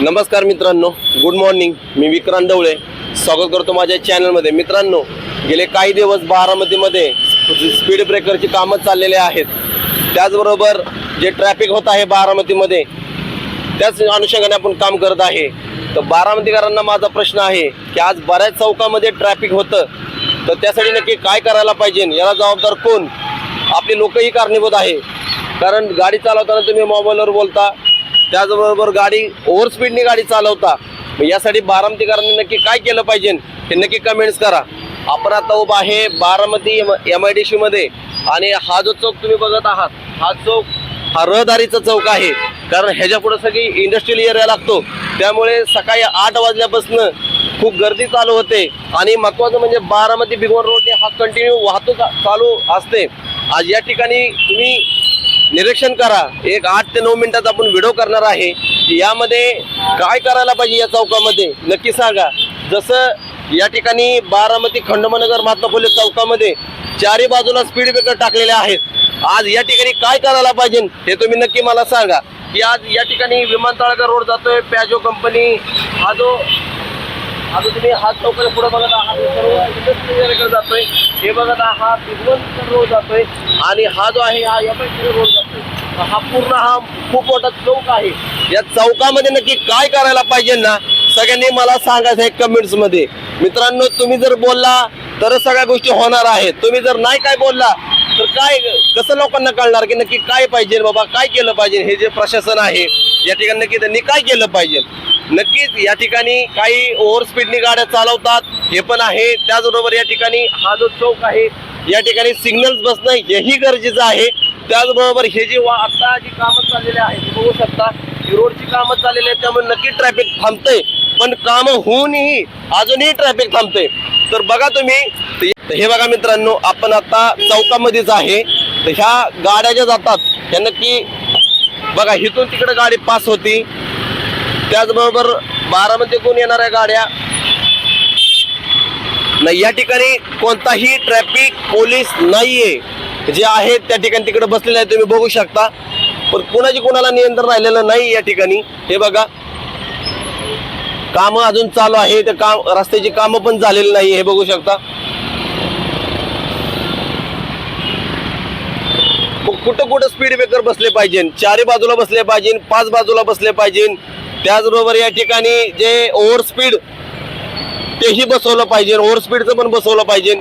नमस्कार मित्रांनो good morning मी विक्रांत डवळे. स्वागत करतो माझ्या चॅनलमध्ये मित्रांनो गेले काही दिवस बारामतीमध्ये स्पीड ब्रेकरची कामं चाललेले आहेत. त्याचबरोबर जे ट्रॅफिक होत आहे बारामतीमध्ये त्याच अनुषंगाने आपण काम करत आहे. तर बारामतीकरांना माझा प्रश्न आहे की आज बऱ्याच चौकामध्ये ट्रॅफिक होतं. तर त्यासाठी नक्की काय करायला पाहिजे? याला जबाबदार कोण? आपली लोकही कारणीभूत आहे. कारण गाडी चालवताना तुम्ही मोबाईलवर बोलता त्याचबरोबर गाडी ओव्हर स्पीडने गाडी चालवता. यासाठी बारामतीकरांनी नक्की काय केलं पाहिजे? हे नक्की कमेंट्स करा. आपण आता उभा आहे बारामती एम आय डी सीमध्ये आणि हा जो चौक तुम्ही बघत आहात हा चौक हा रहदारीचा चौक आहे. कारण ह्याच्या पुढे सगळी इंडस्ट्रियल एरिया लागतो. त्यामुळे सकाळी आठ वाजल्यापासून खूप गर्दी चालू होते. आणि महत्वाचं म्हणजे बारामती बिगवण रोडने हा कंटिन्यू वाहतूक चालू असते. आज या ठिकाणी तुम्ही निरीक्षण करा. एक आठ ते नऊ मिनिटाचा आपण व्हिडिओ करणार आहे. यामध्ये काय करायला पाहिजे या चौकामध्ये? नक्की सांगा. जसं या ठिकाणी बारामती खंडमनगर महात्मा फुले चौकामध्ये चारी बाजूला स्पीड ब्रेकर टाकलेले आहेत. आज या ठिकाणी काय करायला पाहिजे हे तुम्ही नक्की मला सांगा. की आज या ठिकाणी विमानतळाचा रोड जातोय. पॅजो कंपनी हा जो आता तुम्ही हात चौकाच्या पुढे बघत आहात. सर्व इंडस्ट्रियल जातोय. हे बघत आहात बिगवंत रोड जातोय. आणि हा जो आहे हा एम रोड जातोय. हा पूर्ण हा खूप मोठा चौक आहे. या चौकामध्ये नक्की काय करायला पाहिजे ना सगळ्यांनी मला सांगायचं आहे कमेंट्समध्ये. मित्रांनो तुम्ही जर बोलला तरच सगळ्या गोष्टी होणार आहेत. तुम्ही जर नाही काय बोलला तर काय कसं लोकांना कळणार की नक्की काय पाहिजे बाबा काय केलं पाहिजे? हे जे प्रशासन आहे या ठिकाणी नक्की त्यांनी काय केलं पाहिजे? नक्कीच या ठिकाणी काही ओव्हर स्पीडनी गाड्या चालवतात. हे पण आहे. त्याचबरोबर या ठिकाणी हा जो चौक आहे या ठिकाणी सिग्नल्स बसणं हेही गरजेचं आहे. त्याचबरोबर हे जे वा- आत्ता जी कामं चाललेली आहेत बघू शकता. रोडची कामं चाललेली आहेत त्यामुळे नक्की ट्रॅफिक थांबतंय. पण कामं होऊनही अजूनही ट्रॅफिक थांबतंय. तर बघा तुम्ही हे बघा मित्रांनो आपण आता चौकामध्येच आहे. तर ह्या गाड्या ज्या जातात ह्या नक्की बघा इथून तिकडे गाडी पास होती. त्याचबरोबर बारामतीकडून येणाऱ्या गाड्या? नाही या ठिकाणी कोणताही ट्रॅफिक पोलीस नाहीये. जे आहेत त्या ठिकाणी तिकडे बसलेले आहेत तुम्ही बघू शकता. पण कुणाची कोणाला नियंत्रण राहिलेलं नाही या ठिकाणी. हे बघा. कामं अजून चालू आहे ते काम रस्त्याची कामं पण झालेली नाही हे बघू शकता. कुठं कुठं स्पीड ब्रेकर बसले पाहिजे? चारी बाजूला बसले पाहिजे पाच बाजूला बसले पाहिजे. त्याचबरोबर या ठिकाणी जे ओव्हर स्पीड तेही बसवलं पाहिजे. ओव्हर स्पीडचं पण बसवलं पाहिजे.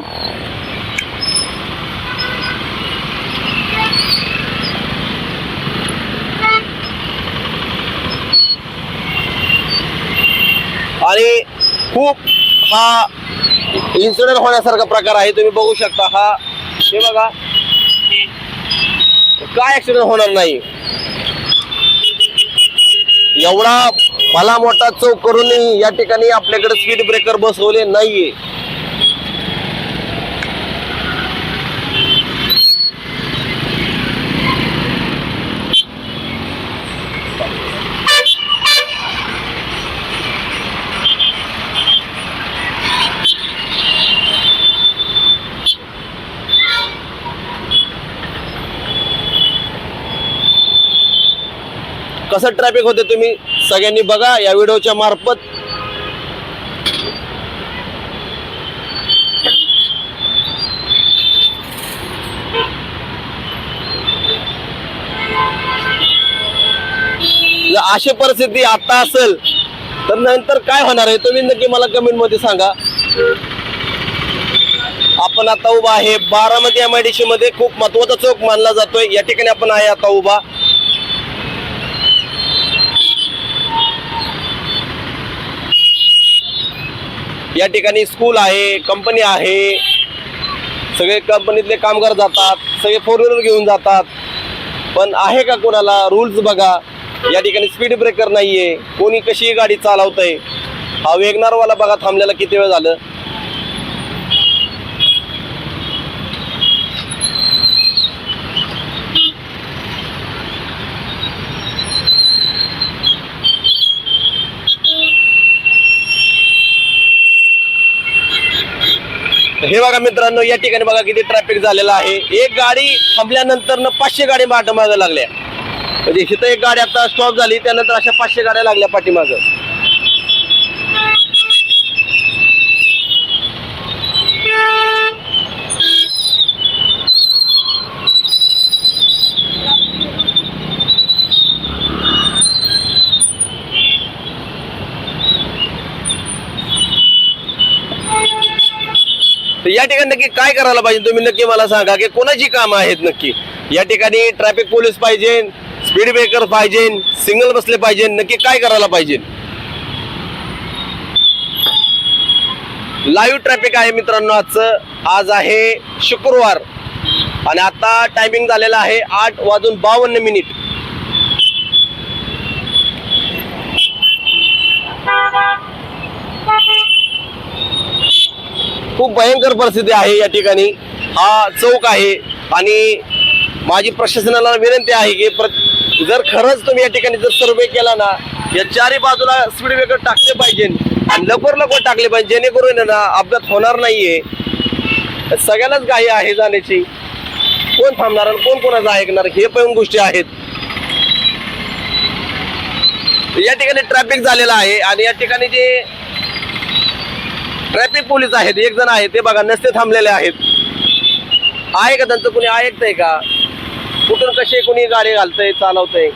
आणि खूप हा इन्सिडेंट होण्यासारखा प्रकार आहे. तुम्ही बघू शकता हा. हे बघा. काय ऍक्सिडेंट होणार नाही? एवढा भला मोठा चौक करूनही या ठिकाणी आपल्याकडे स्पीड ब्रेकर बसवले नाहीये. कसं ट्रॅफिक होते तुम्ही सगळ्यांनी बघा या व्हिडिओच्या मार्फत. अशी परिस्थिती आता असेल तर नंतर काय होणार आहे? तुम्ही नक्की मला कमेंटमध्ये सांगा. आपण आता उभा आहे. Baramati M I D C मध्ये खूप महत्त्वाचा चौक मानला जातोय. या ठिकाणी आपण आहे आता उभा. या ठिकाणी स्कूल आहे कंपनी आहे. सगळे कंपनीतले कामगार जातात सगळे फोर व्हीलर घेऊन जातात. पण आहे का कोणाला? रूल्स बघा. या ठिकाणी स्पीड ब्रेकर नाही आहे कोणी कशी गाडी चालवतंय. हा वेगनारवाला बघा थांबलेला किती वेळ झालं. हे बघा मित्रांनो या ठिकाणी बघा किती ट्रॅफिक झालेला आहे. एक गाडी थांबल्यानंतर न पाचशे गाडी पाठीमागं लागल्या. म्हणजे इथं एक गाडी आता स्टॉप झाली त्यानंतर अशा पाचशे गाड्या लागल्या पाठीमागं तर या ठिकाणी नक्की काय करायला पाहिजे? तुम्ही नक्की मला सांगा की कोणाची कामं आहेत नक्की? या ठिकाणी ट्रॅफिक पोलीस पाहिजे स्पीड ब्रेकर पाहिजे सिग्नल बसले पाहिजे नक्की काय करायला पाहिजे? लाईव्ह ट्रॅफिक आहे मित्रांनो आजचं. आज आहे शुक्रवार. आणि आता टायमिंग झालेला आहे आठ वाजून बावन्न मिनिट खूप भयंकर परिस्थिती आहे या ठिकाणी. हा चौक आहे आणि माझी प्रशासनाला विनंती आहे की प्र- जर खरंच तुम्ही या ठिकाणी जर सर्वे केला ना या चारी बाजूला स्पीड ब्रेकर टाकले पाहिजे. आणि लवकर लवकर टाकले पाहिजे जेणेकरून ना अपघात होणार नाहीये. सगळ्यालाच घाई आहे जाण्याची. कोण थांबणार आणि कोण कोणाचं ऐकणार हे पण गोष्टी आहेत. या ठिकाणी ट्रॅफिक झालेला आहे आणि या ठिकाणी जे ट्रॅफिक पोलीस आहेत एक जण आहे ते बघा नसते थांबलेले आहेत. आहे का त्यांचं कोणी? ऐकतंय का? कुठून कसे कोणी गाडी घालतंय चालवतंय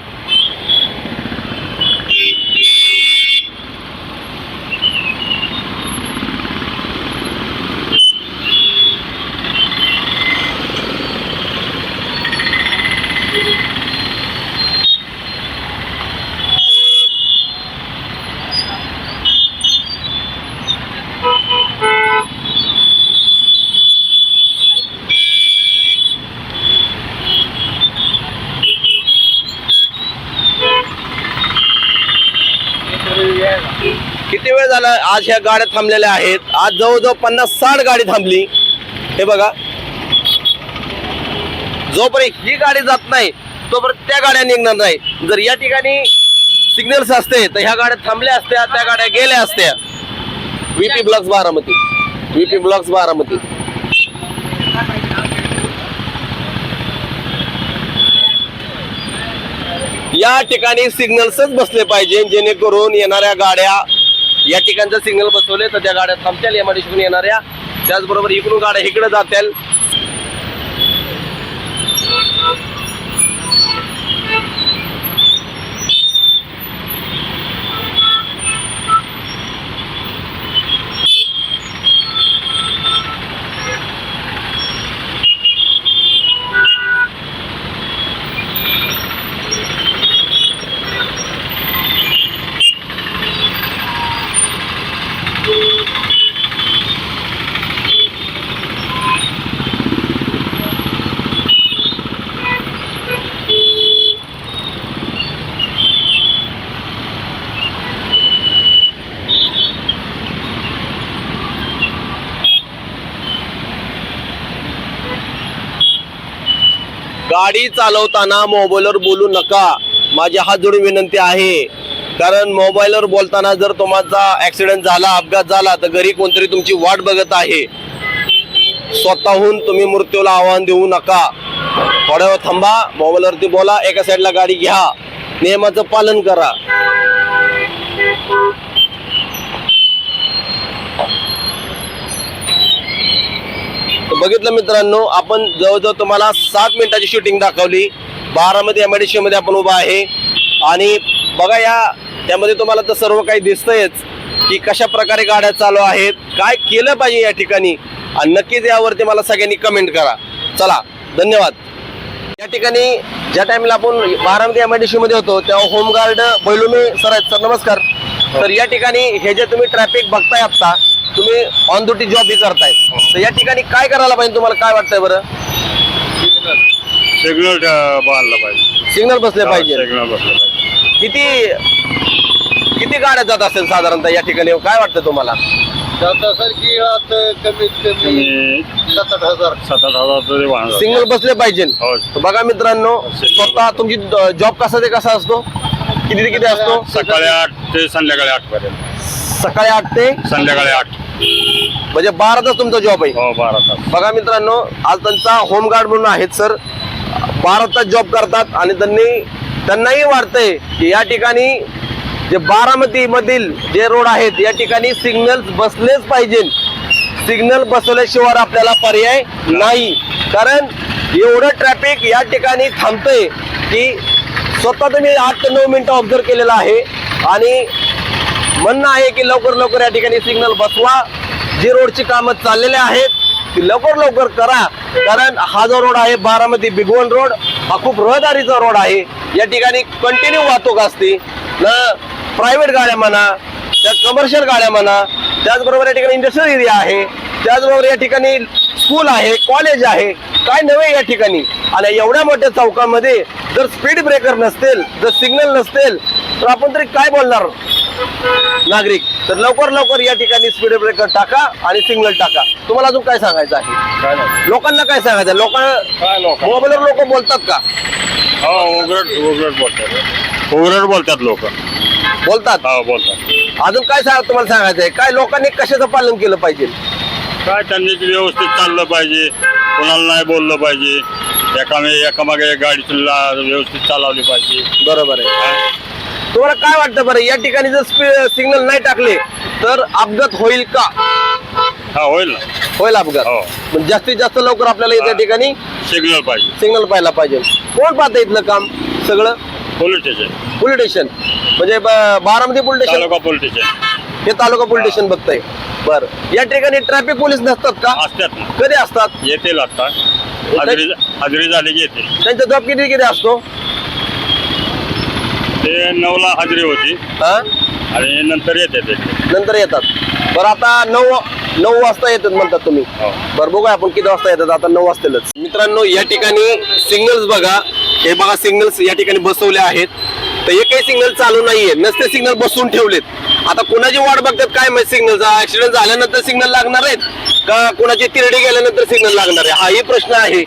किती वेळ झाला आज ह्या गाड्या थांबलेल्या आहेत. आज जवळजवळ पन्नास साठ गाडी थांबली. हे बघा. जोपर्यंत ही गाडी जात नाही तोपर्यंत त्या गाड्या निघणार नाही. जर या ठिकाणी सिग्नल्स असते तर ह्या गाड्या थांबल्या असत्या त्या गाड्या गेल्या असत्या. VP blocks Baramati. VP blocks Baramati. या ठिकाणी सिग्नल्सच बसले पाहिजे जेणेकरून येणाऱ्या गाड्या या ठिकाणचं सिग्नल बसवले तर त्या गाड्या थांबतील. या शिकून येणाऱ्या. त्याचबरोबर इकडून गाड्या इकडे जातील. गाडी चालवताना मोबाईलवर बोलू नका. माझी हात जोडून विनंती आहे. कारण मोबाईलवर बोलताना जर तुमचा ॲक्सिडेंट झाला अपघात झाला तर घरी कोणतरी तुमची वाट बघत आहे. स्वतःहून तुम्ही मृत्यूला आव्हान देऊ नका. थोड्या वेळ थांबा मोबाईलवरती बोला एका साईडला गाडी घ्या. नियमाचं पालन करा. बघितलं मित्रांनो आपण जवळजवळ तुम्हाला सात मिनिटाची शूटिंग दाखवली. बारामध्ये एम आय डी मध्ये आपण उभा आहे. आणि बघा या त्यामध्ये तुम्हाला तर सर्व काही दिसतंयच की कशा प्रकारे गाड्या चालू आहेत काय केलं पाहिजे या ठिकाणी. आणि नक्कीच यावरती मला सगळ्यांनी कमेंट करा. चला धन्यवाद. या ठिकाणी ज्या टाइमला आपण बारामती एम आय डी मध्ये होतो तेव्हा होमगार्ड बैलुमे सर आहेत. सर नमस्कार. तर या ठिकाणी हे जे तुम्ही ट्रॅफिक बघताय आता तुम्ही ऑन ड्युटी जॉब ही करताय. तर या ठिकाणी काय करायला पाहिजे? तुम्हाला काय वाटतंय बरं? सिग्नल बांधला पाहिजे. सिग्नल बसले पाहिजे. सिग्नल बसलं पाहिजे. किती किती गाड्या जात असेल साधारणतः या ठिकाणी? काय वाटतं तुम्हाला? सारखी आता कमीत कमी तुम्ही सात आठ हजार. सात आठ हजार तरी बांधला सिग्नल बसले पाहिजे. हो. तर बघा मित्रांनो स्वतः तुमची जॉब कसा ते कसा असतो? किती ते किती असतो? सकाळी आठ ते संध्याकाळी आठ पर्यंत सकाळी आठ ते संध्याकाळी आठ. म्हणजे बारा तास तुमचा जॉब आहे. हो बारा तास. बघा मित्रांनो आज त्यांचा होमगार्ड म्हणून आहेत सर बारा तास जॉब करतात आणि त्यांनी त्यांनाही वाटतंय की या ठिकाणी जे बारामती मधील जे रोड आहेत या ठिकाणी सिग्नल बसलेच पाहिजे. सिग्नल बसवल्याशिवाय आपल्याला पर्याय नाही. कारण एवढं ट्रॅफिक या ठिकाणी थांबतंय की स्वतः तुम्ही आठ ते नऊ मिनिटं ऑब्झर्व केलेलं आहे. आणि म्हणणं आहे की लवकर लवकर या ठिकाणी सिग्नल बसवा. जी रोडची कामं चाललेली आहेत ती लवकर लवकर करा. कारण हा जो रोड आहे बारामती बिगवण रोड हा खूप रहदारीचा रोड आहे. या ठिकाणी कंटिन्यू वाहतूक असते. ना प्रायव्हेट गाड्या म्हणा त्या कमर्शियल गाड्या म्हणा त्याचबरोबर या ठिकाणी इंडस्ट्रियल एरिया आहे. त्याचबरोबर या ठिकाणी स्कूल आहे कॉलेज आहे काय नव्हे या ठिकाणी. आणि एवढ्या मोठ्या चौकामध्ये जर स्पीड ब्रेकर नसतील जर सिग्नल नसतील तर आपण तरी काय बोलणार? नागरिक तर लवकर लवकर या ठिकाणी स्पीड ब्रेकर टाका आणि सिग्नल टाका. तुम्हाला अजून काय सांगायचं आहे? लोकांना काय सांगायचं लोक मोबाईलवर लोक बोलतात का? हो बोलतात. बोलतात लोक. बोलतात? हो बोलतात. अजून काय सांग तुम्हाला सांगायचं आहे? काय लोकांनी कशाचं पालन केलं पाहिजे? काय त्यांनी व्यवस्थित चाललं पाहिजे? कोणाला नाही बोललं पाहिजे. एकामे एकामागे एक गाडी तुला व्यवस्थित चालवली पाहिजे. बरोबर आहे? तुम्हाला काय वाटतं बरं? या ठिकाणी जर सिग्नल नाही टाकले तर अपघात होईल का? हा होईल ना. होईल अपघात. हो. पण जास्तीत जास्त लवकर आपल्याला या हा. ठिकाणी सिग्नल पाहिजे. सिग्नल पाहायला पाहिजे. कोण पाहतं इथलं काम? सगळं? Police station. Police station. म्हणजे ब- Baramati police station? Taluka police station. हे तालुका पोलीस स्टेशन बघताय. बर. या ठिकाणी ट्रॅफिक पोलीस नसतात का? असतात ना. कधी असतात? येतील आता. हजरी हजरी झाली की येतील. त्यांचा जॉब किती किती असतो? ते नऊला हजरी होती. हा? आणि नंतर येते ते. नंतर येतात. बरं आता नऊ नऊ वाजता येतात म्हणतात तुम्ही. हो. बरं बघूया आपण किती वाजता येतात. आता नऊ वाजताच मित्रांनो या ठिकाणी सिग्नल्स बघा. हे बघा सिग्नल्स या ठिकाणी बसवले आहेत. तर हे काही सिग्नल चालू नाहीये. नसते सिग्नल बसवून ठेवलेत. आता कुणाची वाट बघतात काय माहिती सिग्नलचा ऍक्सिडेंट झाल्यानंतर सिग्नल लागणार आहेत? का कुणाची तिरडी गेल्यानंतर सिग्नल लागणार आहे? हाही प्रश्न आहे.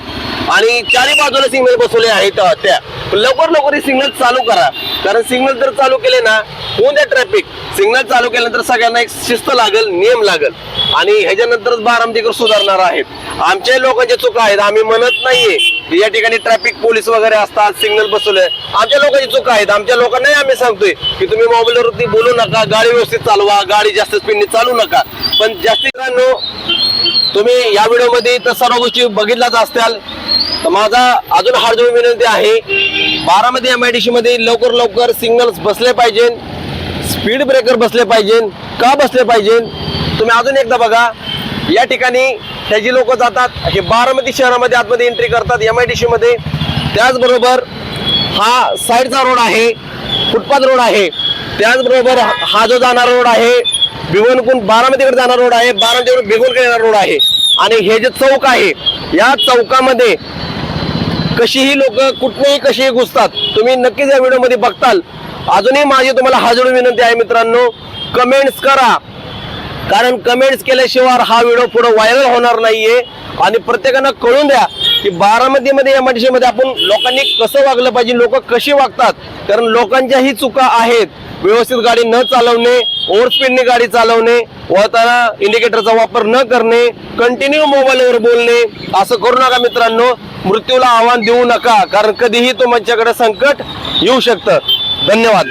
आणि चारी बाजूला सिग्नल बसवले आहेत त्या. लवकर लवकर हे सिग्नल चालू करा. कारण सिग्नल जर चालू केले ना होऊन द्या ट्रॅफिक सिग्नल चालू केल्यानंतर सगळ्यांना एक शिस्त लागल नियम लागल. आणि ह्याच्यानंतरच बारामतीकर सुधारणार आहेत. आमच्या लोकांच्या चुका आहेत आम्ही म्हणत नाहीये. या ठिकाणी ट्रॅफिक पोलीस वगैरे असतात सिग्नल बसवले. आमच्या लोकांची चुका आहेत आमच्या लोकांनाही आम्ही सांगतोय की तुम्ही मोबाईलवरती बोलू नका गाडी व्यवस्थित चालवा गाडी जास्त स्पीडने चालू नका. पण जास्तीत तुम्ही या व्हिडिओमध्ये तर सर्व गोष्टी बघितल्याच असत्याल तर माझा अजून हार्दोळ विनंती आहे बारामती एम आय डी सीमध्ये लवकर लवकर सिग्नल्स बसले पाहिजे स्पीड ब्रेकर बसले पाहिजे का बसले पाहिजे तुम्ही अजून एकदा बघा या ठिकाणी ह्याची लोक जातात हे बारामती शहरामध्ये आतमध्ये एंट्री करतात एम आय डी सीमध्ये त्याचबरोबर हा साईडचा रोड आहे फुटपाथ रोड आहे त्याचबरोबर हा- हा जो जाणारा रोड आहे भिवनकून बारामतीकडे जाणारा रोड आहे बारामतीकडे भिवनकडे येणारा रोड आहे. आणि हे जे चौक आहे या चौकामध्ये कशीही लोक कुठनेही कशीही घुसतात तुम्ही नक्कीच या व्हिडिओमध्ये बघताल. अजूनही माझी तुम्हाला हाजर विनंती आहे मित्रांनो कमेंट्स करा. कारण कमेंट्स केल्याशिवाय हा व्हिडिओ पुढे व्हायरल होणार नाहीये. आणि प्रत्येकानं कळून द्या की बारामतीमध्ये या मध्ये आपण लोकांनी कसं वागलं पाहिजे लोक कशी वागतात? कारण लोकांच्याही चुका आहेत. व्यवस्थित गाडी न चालवणे ओव्हर स्पीडने गाडी चालवणे वळताना इंडिकेटरचा वापर न करणे कंटिन्यू मोबाईलवर बोलणे असं करू नका मित्रांनो. मृत्यूला आव्हान देऊ नका कारण कधीही तुमच्याकडे संकट येऊ शकतं. धन्यवाद.